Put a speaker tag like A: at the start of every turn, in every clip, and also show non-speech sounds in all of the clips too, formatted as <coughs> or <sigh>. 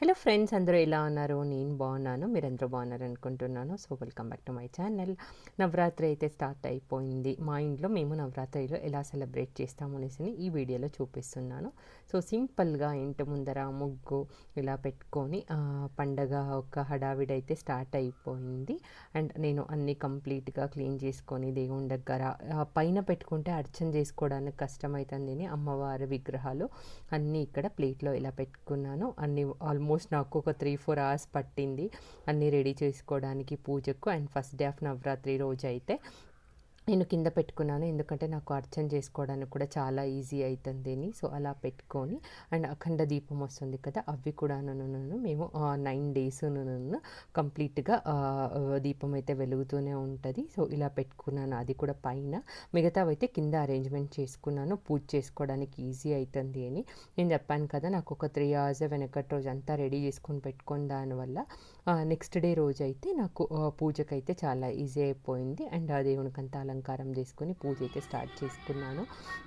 A: Hello friends అందరూ ఎలా ఉన్నారు? నేను బాగున్నాను మీరందరూ బాగున్నారు అనుకుంటున్నాను. So welcome back to my channel Navratri అయితే స్టార్ట్ అయిపోయింది. మా ఇంట్లో మేము నవరాత్రిలో ఎలా సెలబ్రేట్ చేస్తాము అనేసి ఈ వీడియోలో చూపిస్తున్నాను. సో సింపుల్గా ఇంటి ముందర ముగ్గు ఇలా పెట్టుకొని పండగ ఒక హడావిడి అయితే స్టార్ట్ అయిపోయింది. అండ్ నేను అన్నీ కంప్లీట్గా క్లీన్ చేసుకొని దేవుని దగ్గర పైన పెట్టుకుంటే అర్చన చేసుకోవడానికి కష్టమవుతుంది అమ్మవారి విగ్రహాలు అన్నీ ఇక్కడ ప్లేట్లో ఇలా పెట్టుకున్నాను. అన్ని ఆల్మోస్ట్ నాకు ఒక త్రీ ఫోర్ అవర్స్ పట్టింది అన్నీ రెడీ చేసుకోవడానికి పూజకు. And first day of Navratri రోజు అయితే నేను కింద పెట్టుకున్నాను. ఎందుకంటే నాకు అర్చన చేసుకోవడానికి కూడా చాలా ఈజీ అవుతుంది అని సో అలా పెట్టుకొని అండ్ అఖండ దీపం వస్తుంది కదా అవి కూడా నన్ను మేము నైన్ డేస్ నన్ను కంప్లీట్గా దీపం అయితే వెలుగుతూనే ఉంటుంది. సో ఇలా పెట్టుకున్నాను. అది కూడా పైన. మిగతావి అయితే కింద అరేంజ్మెంట్ చేసుకున్నాను. పూజ చేసుకోవడానికి ఈజీ అవుతుంది అని. నేను చెప్పాను కదా నాకు ఒక త్రీ అవర్స్ వెనకటి రోజు అంతా రెడీ చేసుకొని పెట్టుకుని దానివల్ల నెక్స్ట్ డే రోజు అయితే నాకు పూజకైతే చాలా ఈజీ అయిపోయింది. అండ్ ఆ దేవునికి అంతా అలంకారం చేసుకొని పూజ అయితే స్టార్ట్ చేసుకున్నాను.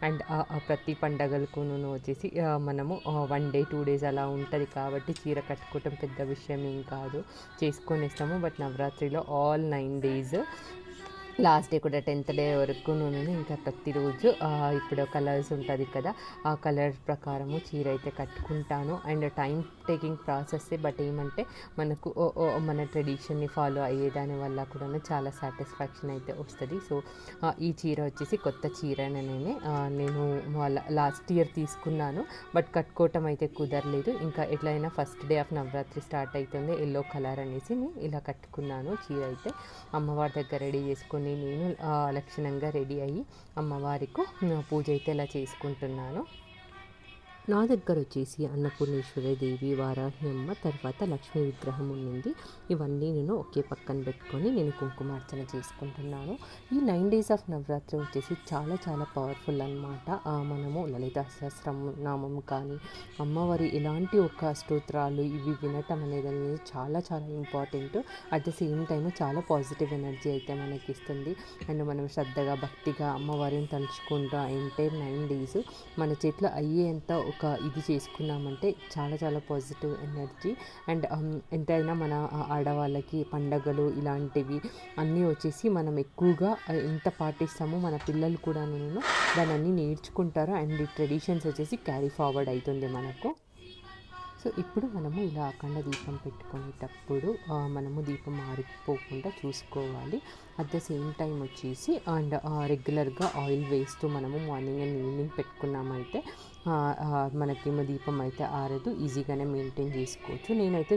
A: అండ్ ప్రతి పండగలకు వచ్చేసి మనము వన్ డే టూ డేస్ అలా ఉంటుంది కాబట్టి చీర కట్టుకోవటం పెద్ద విషయం ఏం కాదు. చేసుకొని ఇస్తాము but నవరాత్రిలో all nine days last day కూడా టెన్త్ డే వరకు నేను ఇంకా ప్రతిరోజు ఇప్పుడు కలర్స్ ఉంటుంది కదా ఆ కలర్ ప్రకారము చీర అయితే కట్టుకుంటాను. And time taking process but ఏమంటే మనకు మన ట్రెడిషన్ని ఫాలో అయ్యేదాని వల్ల కూడా చాలా సాటిస్ఫాక్షన్ అయితే వస్తుంది. సో ఈ చీర వచ్చేసి కొత్త చీరనే నేను లాస్ట్ ఇయర్ తీసుకున్నాను. బట్ కట్టుకోవటం అయితే కుదరలేదు. ఇంకా ఎట్లయినా first day of Navratri start అవుతుంది ఎల్లో కలర్ అనేసి నేను ఇలా కట్టుకున్నాను చీర అయితే. అమ్మవారి దగ్గర రెడీ చేసుకుని నేను లక్షణంగా రెడీ అయ్యి అమ్మవారికి పూజ అయితే ఇలా చేసుకుంటున్నాను. నా దగ్గర వచ్చేసి అన్నపూర్ణేశ్వరి దేవి వారాహి అమ్మ తర్వాత లక్ష్మీ విగ్రహం ఉండింది ఇవన్నీ నేను ఒకే పక్కన పెట్టుకొని నేను కుంకుమార్చన చేసుకుంటున్నాను. ఈ నైన్ డేస్ ఆఫ్ నవరాత్రి వచ్చేసి చాలా చాలా పవర్ఫుల్ అనమాట మనము లలిత సహస్రనామం కానీ అమ్మవారి ఇలాంటి ఒక స్తోత్రాలు ఇవి వినటం అనేది అనేది చాలా చాలా important. At the same time చాలా పాజిటివ్ ఎనర్జీ అయితే మనకి ఇస్తుంది అండ్ మనం శ్రద్ధగా భక్తిగా అమ్మవారిని తలుచుకుంటూ ఆ ఎంటైర్ నైన్ డేస్ మన చేతిలో అయ్యేంత ఒక ఇది చేసుకున్నామంటే చాలా చాలా పాజిటివ్ ఎనర్జీ అండ్ ఎంతైనా మన ఆడవాళ్ళకి పండగలు ఇలాంటివి అన్నీ వచ్చేసి మనం ఎక్కువగా ఎంత పాటిస్తామో. మన పిల్లలు కూడా దాన్ని అన్నీ నేర్చుకుంటారు. అండ్ ఈ ట్రెడిషన్స్ వచ్చేసి క్యారీ ఫార్వర్డ్ అవుతుంది మనకు. సో ఇప్పుడు మనము ఇలా అఖండ దీపం పెట్టుకునేటప్పుడు మనము దీపం ఆరిపోకుండా చూసుకోవాలి. అట్ ద సేమ్ టైం వచ్చేసి అండ్ రెగ్యులర్గా ఆయిల్ వేస్తూ మనము మార్నింగ్ అండ్ ఈవినింగ్ పెట్టుకున్నామైతే మనకేమో దీపం అయితే ఆరదు ఈజీగానే మెయింటైన్ చేసుకోవచ్చు. నేనైతే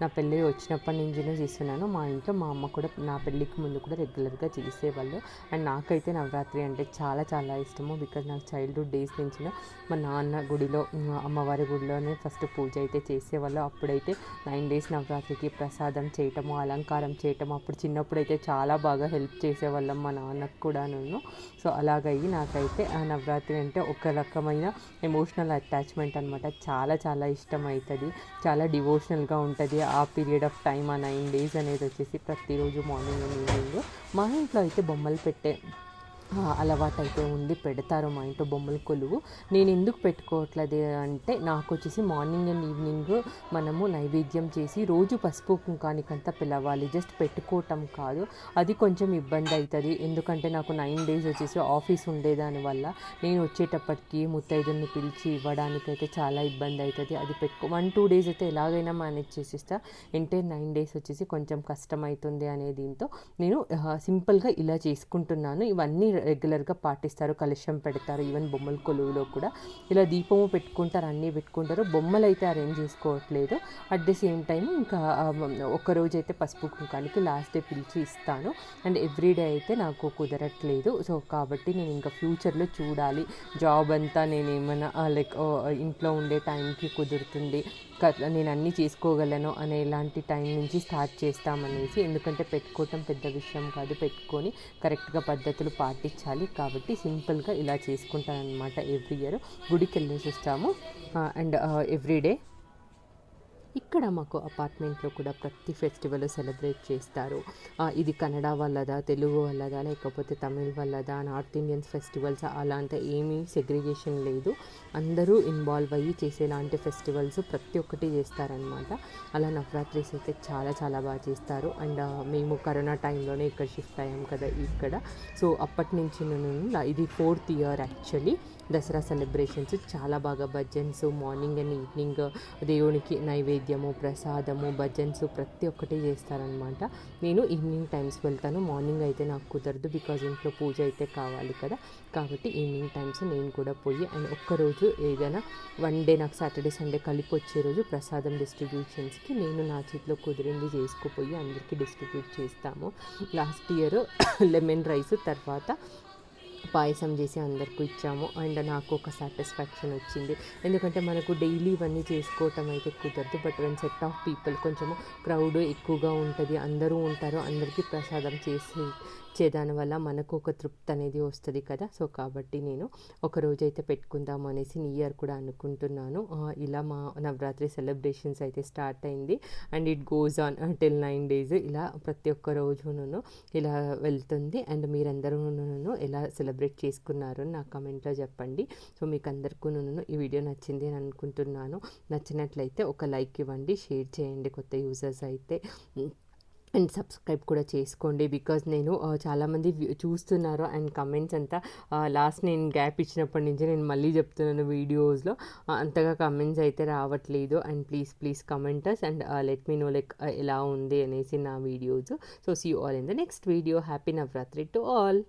A: నా పెళ్ళి వచ్చినప్పటి నుంచినే చేస్తున్నాను. మా ఇంట్లో మా అమ్మ కూడా నా పెళ్ళికి ముందు కూడా రెగ్యులర్గా చేసేవాళ్ళు. అండ్ నాకైతే నవరాత్రి అంటే చాలా చాలా ఇష్టము. బికాజ్ నాకు చైల్డ్హుడ్ డేస్ నుంచి మా నాన్న గుడిలో అమ్మవారి గుడిలోనే ఫస్ట్ పూజ అయితే చేసేవాళ్ళు. అప్పుడైతే నైన్ డేస్ నవరాత్రికి ప్రసాదం చేయటము అలంకారం చేయటము అప్పుడు చిన్నప్పుడు అయితే చాలా బాగా బాగా హెల్ప్ చేసేవాళ్ళం మా నాన్నకు కూడా నేను సో అలాగయ్యి నాకైతే ఆ నవరాత్రి అంటే ఒక రకమైన ఎమోషనల్ అటాచ్మెంట్ అనమాట చాలా చాలా ఇష్టం అవుతుంది చాలా డివోషనల్గా ఉంటుంది. ఆ పీరియడ్ ఆఫ్ టైం ఆ నైన్ డేస్ అనేది వచ్చేసి ప్రతిరోజు మార్నింగ్ అండ్ ఈవినింగ్ మా ఇంట్లో అయితే బొమ్మలు పెట్టే అలవాటు అయితే ఉంది. పెడతారు మా ఇంట్లో బొమ్మల కొలువు నేను ఎందుకు పెట్టుకోవట్లేదు అంటే నాకు వచ్చేసి మార్నింగ్ అండ్ ఈవినింగ్ మనము నైవేద్యం చేసి రోజు పసుపు కుంకానికంతా పిలవాలి. జస్ట్ పెట్టుకోవటం కాదు. అది కొంచెం ఇబ్బంది అవుతుంది ఎందుకంటే నాకు నైన్ డేస్ వచ్చేసి ఆఫీస్ ఉండేదాని వల్ల నేను వచ్చేటప్పటికి ముత్తైదుని పిలిచి ఇవ్వడానికైతే చాలా ఇబ్బంది అవుతుంది అది పెట్టుకో వన్ టూ డేస్ అయితే ఎలాగైనా మేనేజ్ చేసేస్తా. అంటే నైన్ డేస్ వచ్చేసి కొంచెం కష్టం అవుతుంది అనే దీంతో నేను సింపుల్గా ఇలా చేసుకుంటున్నాను. ఇవన్నీ రెగ్యులర్గా పాటిస్తారు కలుషం పెడతారు ఈవెన్ బొమ్మల కొలువులో కూడా. ఇలా దీపము పెట్టుకుంటారు అన్నీ పెట్టుకుంటారు. బొమ్మలు అయితే అరేంజ్ చేసుకోవట్లేదు. అట్ ది సేమ్ టైం ఇంకా ఆ, రోజు అయితే పసుపు కుంకానికి లాస్ట్ డే పిలిచి ఇస్తాను. అండ్ ఎవ్రీ డే అయితే నాకు కుదరట్లేదు. సో కాబట్టి నేను ఇంకా ఫ్యూచర్లో చూడాలి. జాబ్ అంతా నేను ఏమైనా లైక్ ఇంట్లో ఉండే టైంకి కుదురుతుంది. క- నేను అన్నీ చేసుకోగలను అనే ఇలాంటి టైం నుంచి స్టార్ట్ చేస్తామనేసి. ఎందుకంటే పెట్టుకోవటం పెద్ద విషయం కాదు. పెట్టుకొని కరెక్ట్గా పద్ధతులు పాటించాలి కాబట్టి సింపుల్గా ఇలా చేసుకుంటాను అనమాట ఎవ్రీ ఇయర్. గుడికి వెళ్ళేసి వస్తాము అండ్ ఎవ్రీ డే ఇక్కడ మాకు అపార్ట్మెంట్లో కూడా ప్రతి ఫెస్టివల్ సెలబ్రేట్ చేస్తారు. ఇది కన్నడ వాళ్ళదా తెలుగు వాళ్ళదా లేకపోతే తమిళ్ వాళ్ళదా నార్త్ ఇండియన్స్ ఫెస్టివల్స్ అలా అంత ఏమీ సెగ్రిగేషన్ లేదు. అందరూ ఇన్వాల్వ్ అయ్యి చేసేలాంటి ఫెస్టివల్స్ ప్రతి ఒక్కటి చేస్తారనమాట అలా నవరాత్రిస్ అయితే చాలా చాలా బాగా చేస్తారు. అండ్ మేము కరోనా టైంలోనే ఇక్కడ షిఫ్ట్ అయ్యాం కదా ఇక్కడ. సో అప్పటి నుంచి నేను ఇది fourth year actually Dasara celebrations చాలా బాగా భజన్స్ మార్నింగ్ అండ్ ఈవినింగ్ దేవునికి నైవేద్యము ప్రసాదము భజన్స్ ప్రతి ఒక్కటి చేస్తారనమాట నేను ఈవినింగ్ టైమ్స్ వెళ్తాను. మార్నింగ్ అయితే నాకు కుదరదు బికాజ్ ఇంట్లో పూజ అయితే కావాలి కదా. కాబట్టి ఈవినింగ్ టైమ్స్ నేను కూడా పోయి అండ్ ఒక్కరోజు ఏదైనా వన్ డే నాకు సాటర్డే సండే కలిపి వచ్చే రోజు ప్రసాదం డిస్ట్రిబ్యూషన్స్కి నేను నా చేతిలో కుదిరింది చేసుకుపోయి అందరికీ డిస్ట్రిబ్యూట్ చేస్తాము. లాస్ట్ ఇయర్ <coughs> లెమన్ రైస్ తర్వాత పాయసం చేసి అందరికీ ఇచ్చాము. అండ్ నాకు ఒక సాటిస్ఫాక్షన్ వచ్చింది. ఎందుకంటే మనకు డైలీ ఇవన్నీ చేసుకోవటం అయితే కుదరదు. But one set of people కొంచెము క్రౌడ్ ఎక్కువగా ఉంటుంది అందరూ ఉంటారు అందరికీ ప్రసాదం చేసి చేదాని వల్ల మనకు ఒక తృప్తి అనేది వస్తుంది కదా. సో కాబట్టి నేను ఒక రోజు అయితే పెట్టుకుందాం అనేసి న్యూ ఇయర్ కూడా అనుకుంటున్నాను. ఇలా మా నవరాత్రి సెలబ్రేషన్స్ అయితే స్టార్ట్ అయింది. And it goes on till nine days ఇలా ప్రతి ఒక్క రోజును ఇలా వెళ్తుంది. అండ్ మీరందరూ ఎలా సెలబ్రేట్ చేసుకున్నారు నా కమెంట్లో చెప్పండి. సో మీకు అందరికీ నేను ఈ వీడియో నచ్చింది అని అనుకుంటున్నాను. నచ్చినట్లయితే ఒక లైక్ ఇవ్వండి షేర్ చేయండి కొత్త యూజర్స్ అయితే. అండ్ సబ్స్క్రైబ్ కూడా చేసుకోండి బికాజ్ నేను చాలామంది చూస్తున్నారు అండ్ కమెంట్స్ అంతా లాస్ట్ నేను గ్యాప్ ఇచ్చినప్పటి నుంచి నేను మళ్ళీ చెప్తున్నాను వీడియోస్లో. అంతగా కమెంట్స్ అయితే రావట్లేదు. And please please commenters and let me know like ఎలా ఉంది అనేసి నా videos. So see all in the next video happy Navratri to all